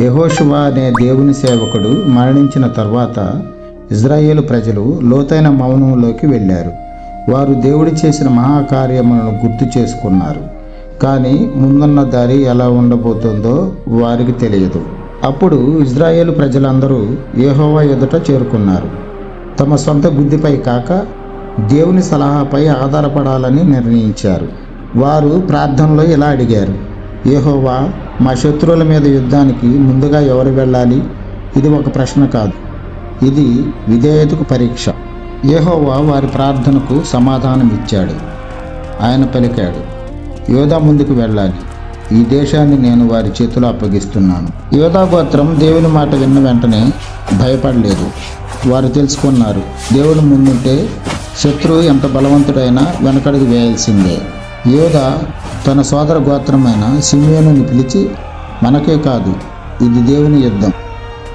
యెహోషువ అనే దేవుని సేవకుడు మరణించిన తర్వాత ఇజ్రాయేలు ప్రజలు లోతైన మౌనంలోకి వెళ్ళారు. వారు దేవుడు చేసిన మహాకార్యములను గుర్తు చేసుకున్నారు. కానీ ముందున్న దారి ఎలా ఉండబోతుందో వారికి తెలియదు. అప్పుడు ఇజ్రాయేలు ప్రజలందరూ యెహోవా ఎదుట చేరుకున్నారు. తమ సొంత బుద్ధిపై కాక దేవుని సలహాపై ఆధారపడాలని నిర్ణయించారు. వారు ప్రార్థనలో ఇలా అడిగారు. యెహోవా మా శత్రువుల మీద యుద్ధానికి ముందుగా ఎవరు వెళ్ళాలి? ఇది ఒక ప్రశ్న కాదు. ఇది విధేయతకు పరీక్ష. యహోవా వారి ప్రార్థనకు సమాధానం ఇచ్చాడు ఆయన పలికాడు యోధా ముందుకు వెళ్ళాలి. ఈ దేశాన్ని నేను వారి చేతిలో అప్పగిస్తున్నాను. యోధా గోత్రం దేవుని మాట విన్న వెంటనే భయపడలేదు. వారు తెలుసుకున్నారు దేవుడు ముందుంటే శత్రువు ఎంత బలవంతుడైనా వెనకడుగు వేయాల్సిందే. యోధ తన సోదర గోత్రమైన సిమియోనుని పిలిచి మనకే కాదు ఇది దేవుని యుద్ధం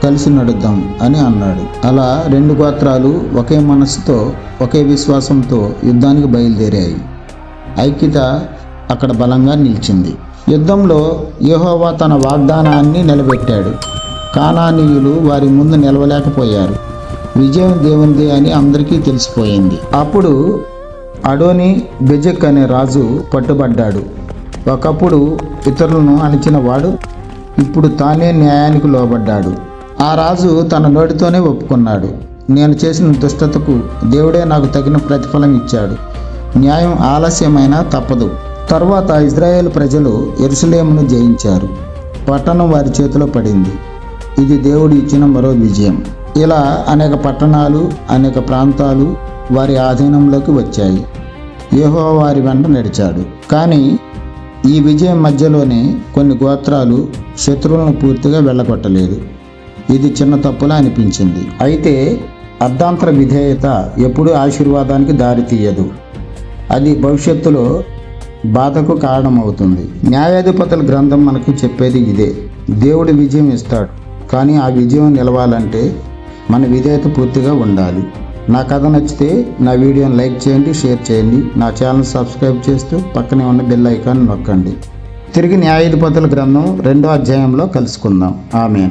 కలిసి నడుద్దాం అని అన్నాడు. అలా రెండు గోత్రాలు ఒకే మనసుతో ఒకే విశ్వాసంతో యుద్ధానికి బయలుదేరాయి. ఐక్యత అక్కడ బలంగా నిలిచింది. యుద్ధంలో యెహోవా తన వాగ్దానాన్ని నిలబెట్టాడు. కానానీయులు వారి ముందు నిలవలేకపోయారు. విజయం దేవునిదే అని అందరికీ తెలిసిపోయింది. అప్పుడు అడోని బెజెక్ అనే రాజు పట్టుబడ్డాడు. ఒకప్పుడు ఇతరులను అణిచినవాడు ఇప్పుడు తానే న్యాయానికి లోబడ్డాడు. ఆ రాజు తన నోటితోనే ఒప్పుకున్నాడు. నేను చేసిన దుష్టతకు దేవుడే నాకు తగిన ప్రతిఫలం ఇచ్చాడు. న్యాయం ఆలస్యమైనా తప్పదు. తర్వాత ఇజ్రాయేల్ ప్రజలు ఎరుసలేమును జయించారు. పట్టణం వారి చేతిలో పడింది. ఇది దేవుడు ఇచ్చిన మరో విజయం. ఇలా అనేక పట్టణాలు అనేక ప్రాంతాలు వారి ఆధీనంలోకి వచ్చాయి. యహో వారి వెంట నడిచాడు. కానీ ఈ విజయం మధ్యలోనే కొన్ని గోత్రాలు శత్రువులను పూర్తిగా వెళ్ళగొట్టలేదు. ఇది చిన్న తప్పులా అనిపించింది. అయితే అర్ధాంతర విధేయత ఎప్పుడూ ఆశీర్వాదానికి దారి తీయదు. అది భవిష్యత్తులో బాధకు కారణమవుతుంది. న్యాయాధిపతుల గ్రంథం మనకు చెప్పేది ఇదే. దేవుడు విజయం ఇస్తాడు. కానీ ఆ విజయం నిలవాలంటే మన విధేయత పూర్తిగా ఉండాలి. నా కథ నచ్చితే నా వీడియోని లైక్ చేయండి షేర్ చేయండి. నా ఛానల్ సబ్స్క్రైబ్ చేస్తూ పక్కనే ఉన్న బెల్ ఐకాన్ నొక్కండి. తిరిగి న్యాయాధిపతుల గ్రంథం రెండో అధ్యాయంలో కలుసుకుందాం. ఆమె